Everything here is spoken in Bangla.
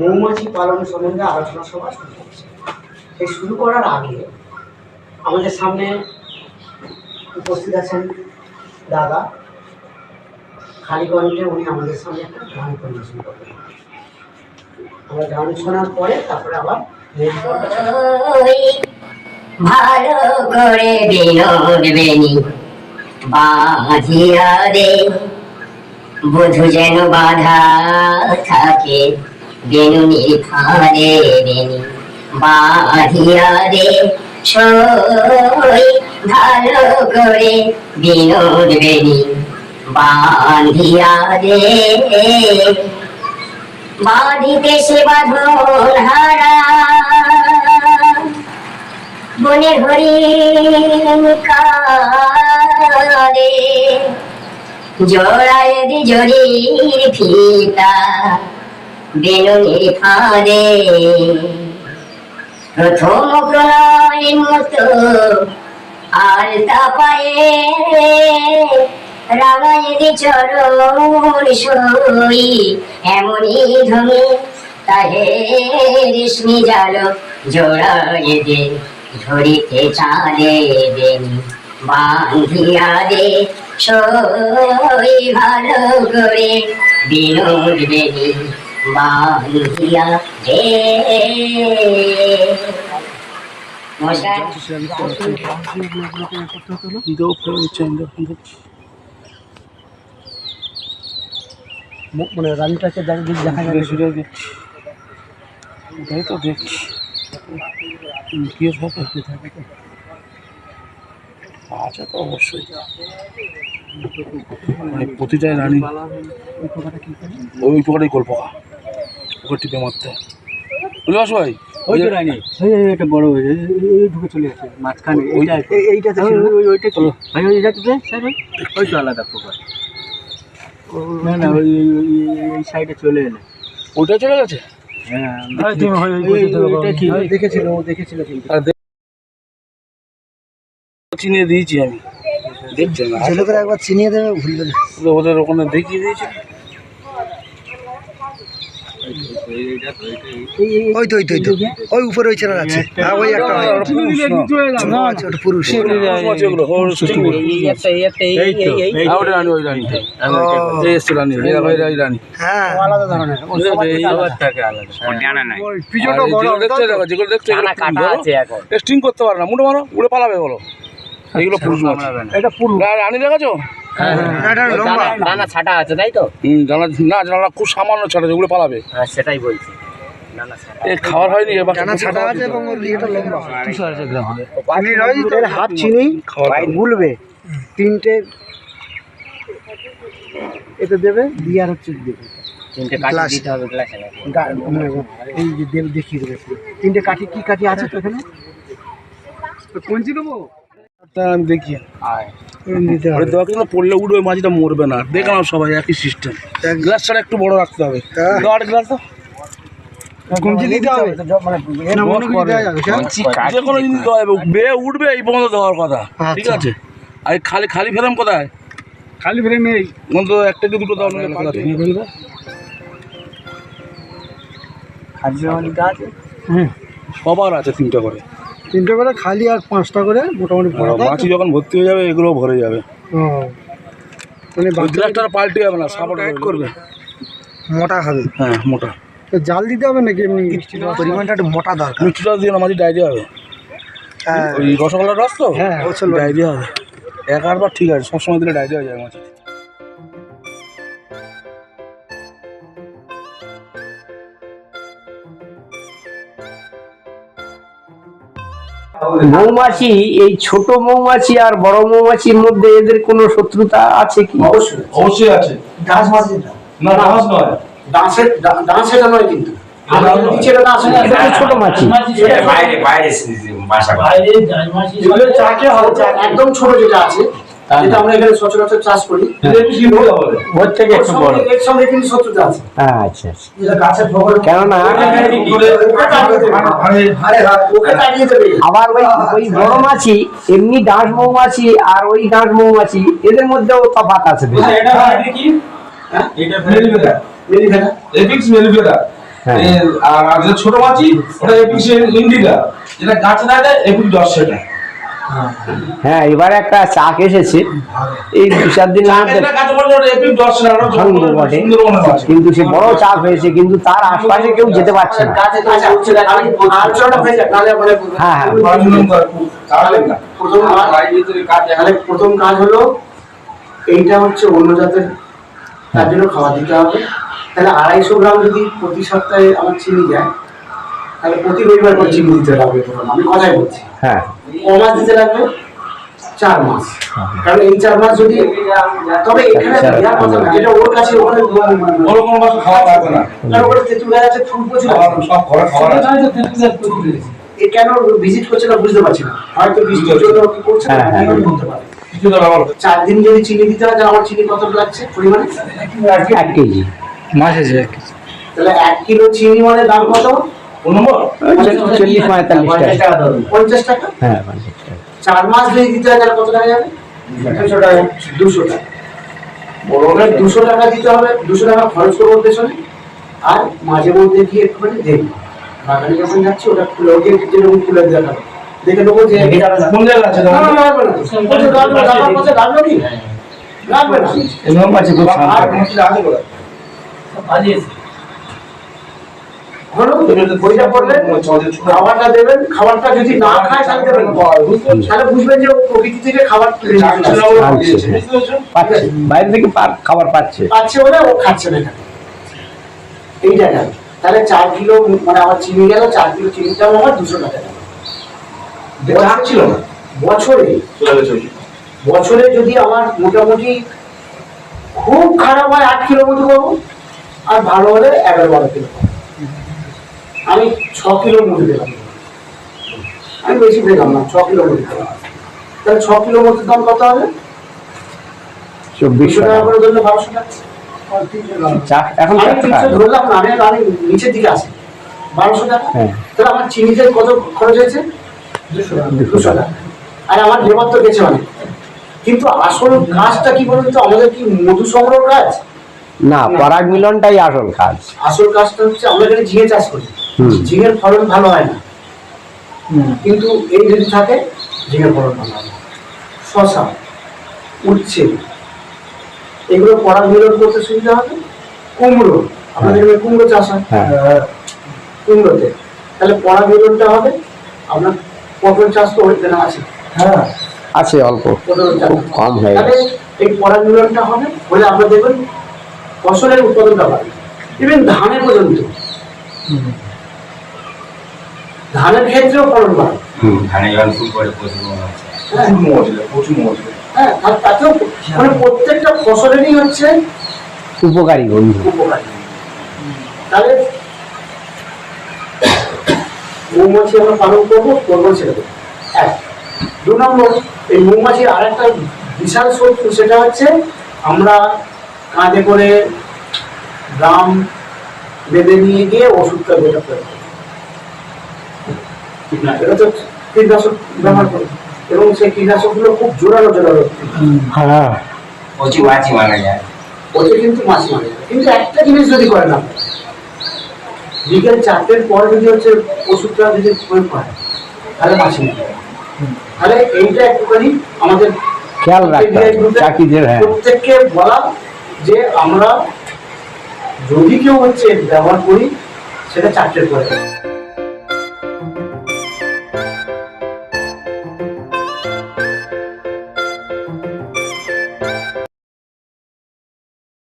মৌমাছি পালন সম্বন্ধে আলোচনা সভা শুরু করছে। এই শুরু করার আগে আমাদের সামনে উপস্থিত আছেন দাদা। খালি কণ্ঠে উনি আমাদের সামনে একটা গান পরিবেশন করবেন। আমরা গান শোনার পরে তারপরে আবার ভালো করে বিনোদ বেনি বাঁধিয়া দে। বধু যেন বাধা থাকে। বেনুনির ফাঁদে বেনি বাঁধিয়া দে সই ভালো করে বিনোদ বেনি বাঁধিয়া দে বাঁধিতে সে বাঁধন হারা বনে হরিণ কারে জড়ায় দি জরির ফিতা বেনুনির ফাঁদে প্রথম প্রণয়ের মতো আলতা পায়ে রামায়ণী চরণ সই। এমনই ধমি তাহে রেশমি জাল জোড়ায় দে, ধরিতে চাঁদে দেন বান্ধিয়া দে সই ভালো করে। বিনোদ বেনি মানে রানীটাকে দেখা দেখা যাবে। ওটাই তো দেখছি থাকে আছে তো অবশ্যই। মানে প্রতিটাই রানী। ওই পোকাটাই গোল পোকা ওকে টিপে মারতে। হয়। ভাই? ওই তো রানী। এই এই একটা বড় হয়ে এই ঢুকে চলে মাঝখানে এইটা এই- ওই- ওই- ওইটা ভাই ওই এটা তো স্যার ওই ওই তো আলাদা প্রকার না না ওই এই সাইডে চলে এলে। ওইটা চলে গেছে? হ্যাঁ ওই- ওই- ওইটা দেখেছিল ও দেখেছিল কিন্তু। আর চিনিয়ে দিয়েছি আমি। দেখছেন ছেলে করে একবার চিনিয়ে দেবে ভুলবে ওদের ওখানে দেখিয়ে দিয়েছি। ওই তো ওই তো ওই তো। ওই উপরে ওই আছে। হ্যাঁ ওই একটা। ওটা পুরুষ। পুরুষ পুরুষ এগুলো, এগুলো পুরুষ, করতে পারে না, মুঠো মারো, উড়ে পালাবে বলো। এইগুলো পুরুষ মাছ। এটা পুরুষ। রানী দেখেছ? দানা ছাটা আছে তাই তো? না জানলা খুব সামান্য পালাবে। হ্যাঁ সেটাই বলছি। খাবার হয়নি এবার ডানা ছাটা আছে। এবং লম্বা। হাফ চিনি গুলবে। তিনটে এতে দেবে দিয়ে আর হচ্ছে দেবে। তিনটে কাঠি দিতে হবে গ্লাসে নাকি? গা- মানে এই যে দেব দেখিয়ে দেবে। তিনটে কাঠি কি কাঠি আছে তো এখানে? দেবো তা আমি দেখি। পড়লে উঠবে মাছটা মরবে না। দেখে নাও সবাই একই সিস্টেম গ্লাস ছাড়া একটু বড় রাখতে হবে। আট গ্লাস মানে? যে কোনো জিনিস দেওয়া যাবে। বেয়ে উঠবে এই পর্যন্ত দেওয়ার কথা। ঠিক আচ্ছা। আছে? আর এই খালি খালি ফেরাম কোথায়? খালি ফ্রেম নেই অন্তত একটা কি দুটো দাও সবার আছে তিনটা করে। তিনটে করে খালি আর পাঁচটা করে মোটামুটি ভরা আর তাই মাছি যখন ভর্তি হয়ে যাবে এগুলো ভরে যাবে। ও, মানে গ্লাসটা আর পাল্টে যাবে না সাপোর্ট করবে। মোটা হবে। হ্যাঁ মোটা। তো জাল দিতে হবে নাকি এমনি পরিমাণটা একটু মোটা দরকার। মিষ্টিটা দিয়ে না মাঝে ডায়রিয়া হবে। হ্যাঁ। ওই রসগোল্লার রস তো? হ্যাঁ। ডায়রিয়া হবে। এক ঠিক আছে সবসময় দিলে ডায়রিয়া হয়ে যায় মাছ মৌমাছি এই ছোট মৌমাছি আর বড় মৌমাছির মধ্যে এদের কোনো শত্রুতা আছে কি? অবশ্যই অবশ্যই আছে। মাছ না। নয়। নয় কিন্তু। ছোট মাছি। বাইরে বাইরে একদম ছোট যেটা আছে যেটা আমরা এখানে সচরাচর চাষ করি। ওর থেকে একটু বড়। সঙ্গে- এর সঙ্গে কিন্তু শত্রুতা আছে। হ্যাঁ আচ্ছা। আচ্ছা। কেননা আবার ওই ওই বড় মাছি এমনি ডাঁশ মৌমাছি আর ওই ডাঁশ মৌমাছি এদের মধ্যেও তফাৎ আছে। হ্যাঁ? হ্যাঁ। আর আর ছোট মাছি ওটা এপিস ইন্ডিকা যেটা গাছে থাকে এপিস দশ সেটা। হ্যাঁ এবারে একটা চাক এসেছে। এই দু চার দিন বটে কিন্তু সে বড় চাপ হয়েছে কিন্তু তার আশপাশে কেউ যেতে পারছে না। হয়ে হ্যাঁ, প্রথম কাজ হলো এইটা হচ্ছে অন্য জাতের তার জন্য খাবার দিতে হবে। তাহলে আড়াইশো গ্রাম যদি প্রতি সপ্তাহে আমার চিনি যায় তাহলে প্রতি রবিবার করে চিনি দিতে লাগবে তখন আমি কথাই বলছি। হ্যাঁ। ক মাস দিতে লাগবে চার মাস। কারণ এই চার মাস যদি তবে এখানে চার- দেওয়ার কথা না যেটা ওর কাছে ওখানে বড় কোনো মাছ খাওয়া লাগবে না। কারণ ওখানে তেঁতুল গাছ আছে ফুল প্রচুর আছে। সব ঘরে আছে। এ কেন ভিজিট করছে না বুঝতে পারছি না। হয়তো বৃষ্টির জন্য কি করছে না হ্যাঁ, হ্যাঁ, কি করতে পারে চার দিন যদি চিনি দিতে হয় তাহলে আমার চিনি কত লাগছে পরিমাণে? এক কেজি আছে এক কেজি। তাহলে এক কিলো চিনি মানে দাম কত? চল্লিশ পঁয়তাল্লিশ টাকা। পঞ্চাশ টাকা হ্যাঁ পঞ্চাশ টাকা। চার মাস যদি দিতে হয় তাহলে কত টাকা যাবে? দুশো টাকা দুশো টাকা। ওটা দুশো টাকা দিতে হবে দুশো টাকা খরচ করব পেছনে। আর মাঝে মধ্যে গিয়ে একটুখানি দেখব। বাগানে যখন যাচ্ছি ওটা খুলে ওকে যেরকম খুলে দেখাবো। দেখে নেব যে কোন জায়গায় আছে? না, না, না, লাগবে না। লাগবে না, বইটা খাবারটা দেবেন খাবারটা যদি না খায় তাহলে দেবেন তাহলে বুঝবেন যে প্রকৃতি থেকে খাবার তুলে নিয়ে আসছে। পাচ্ছে। বাইরে থেকে খাবার পাচ্ছে। পাচ্ছে বলে ও খাচ্ছে না এখানে। এইটা তাহলে চার কিলো মানে আমার চিনি গেল চার কিলো চিনির দাম আমার দুশো টাকা। গেল ছিল না বছরে বছরে যদি আমার মোটামুটি খুব খারাপ হয় আট কিলো মতো পাবো। আর ভালো হলে এগারো বারো কিলো পাবো। আমি ছ কিলো মতো পেলাম আমি বেশি পেলাম না ছ কিলো মতো পেলাম তাহলে ছ কিলো মতো দাম কত হবে? চব্বিশ দুশো টাকা করে ধরলে বারোশো টাকা। এখন ধরলাম না আমি নিচের দিকে আসি বারোশো টাকা? হ্যাঁ। তাহলে আমার চিনিতে কত খরচ হয়েছে? দুশো টাকা আর আমার লেবার তো গেছে অনেক। কিন্তু আসল কাজটা কি বলুন তো আমাদের কি মধু সংগ্রহ কাজ? না। পরাগ মিলনটাই আসল কাজ। আসল কাজটা হচ্ছে আমরা এখানে ঝিঙে চাষ করি। ঝিঙের ফলন ভালো হয় না। কিন্তু এই যদি থাকে ঝিঙের ফলন ভালো হয় শশা উচ্ছে এগুলো পরাগ মিলন করতে সুবিধা হবে। কুমড়ো আমাদের এখানে কুমড়ো চাষ হয়। হ্যাঁ। কুমড়োতে। তাহলে পরাগ মিলনটা হবে। আপনার পটল চাষ তো ওইখানে আছে। হ্যাঁ। আছে অল্প। খুব কম হয়ে তাহলে গেছে। এই পরাগ মিলনটা হবে বলে আপনারা দেখবেন ফসলের উৎপাদনটা বাড়বে। ইভেন ধানে পর্যন্ত। ধানের ক্ষেত্রেও ফলন বাড়ে। ধানে যখন ফুল করে প্রচুর মনে হ্যাঁ। প্রচুর মজা প্রচুর মজা। হ্যাঁ আর তাতেও মানে প্রত্যেকটা ফসলেরই হচ্ছে উপকারী বন্ধু। উপকারী। তাহলে মৌমাছি আমরা পালন করব করব ছেড়ে দেবো এক। দু নম্বর এই মৌমাছির আর একটা বিশাল শত্রু সেটা হচ্ছে আমরা কাঁধে করে ড্রাম বেঁধে নিয়ে গিয়ে ওষুধটা বেটা করে এটা তো কীটনাশক ব্যবহার করি। এবং সেই কীটনাশকগুলো খুব জোরালো জোরালো। হ্যাঁ। মাছি মারা যায়। ওতে কিন্তু মাছ মারে না। কিন্তু একটা জিনিস যদি করে না বিকেল চারটের পর যদি হচ্ছে ওষুধটা যদি প্রয়োগ তাহলে মাছি মারে না। তাহলে এইটা একটুখানি আমাদের খেয়াল রাখতে হবে চাকিদের হ্যাঁ। প্রত্যেককে বলা যে আমরা যদি কেউ হচ্ছে ব্যবহার করি সেটা চারটের পরে।